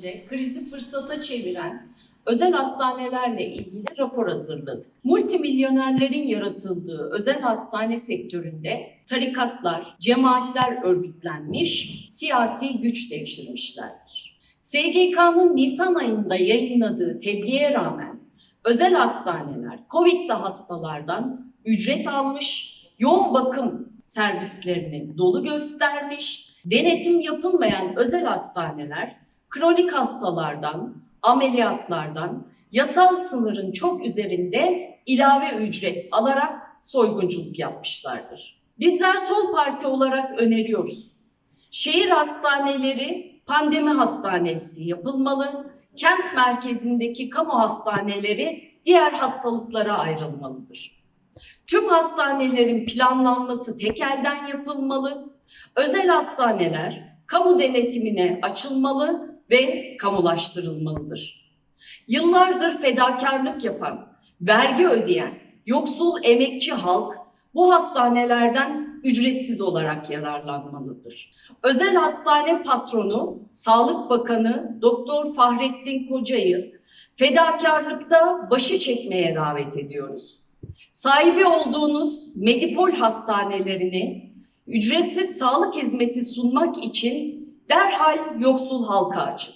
içinde krizi fırsata çeviren özel hastanelerle ilgili rapor hazırladık. Multimilyonerlerin yaratıldığı özel hastane sektöründe tarikatlar, cemaatler örgütlenmiş, siyasi güç devşirmişlerdir. SGK'nın Nisan ayında yayınladığı tebliğe rağmen özel hastaneler COVID'li hastalardan ücret almış, yoğun bakım servislerini dolu göstermiş, denetim yapılmayan özel hastaneler kronik hastalardan, ameliyatlardan, yasal sınırın çok üzerinde ilave ücret alarak soygunculuk yapmışlardır. Bizler Sol Parti olarak öneriyoruz. Şehir hastaneleri pandemi hastanesi yapılmalı, kent merkezindeki kamu hastaneleri diğer hastalıklara ayrılmalıdır. Tüm hastanelerin planlanması tek elden yapılmalı. Özel hastaneler kamu denetimine açılmalı ve kamulaştırılmalıdır. Yıllardır fedakarlık yapan, vergi ödeyen, yoksul emekçi halk bu hastanelerden ücretsiz olarak yararlanmalıdır. Özel hastane patronu, Sağlık Bakanı Doktor Fahrettin Koca'yı fedakarlıkta başı çekmeye davet ediyoruz. Sahibi olduğunuz Medipol hastanelerini ücretsiz sağlık hizmeti sunmak için derhal yoksul halka açın.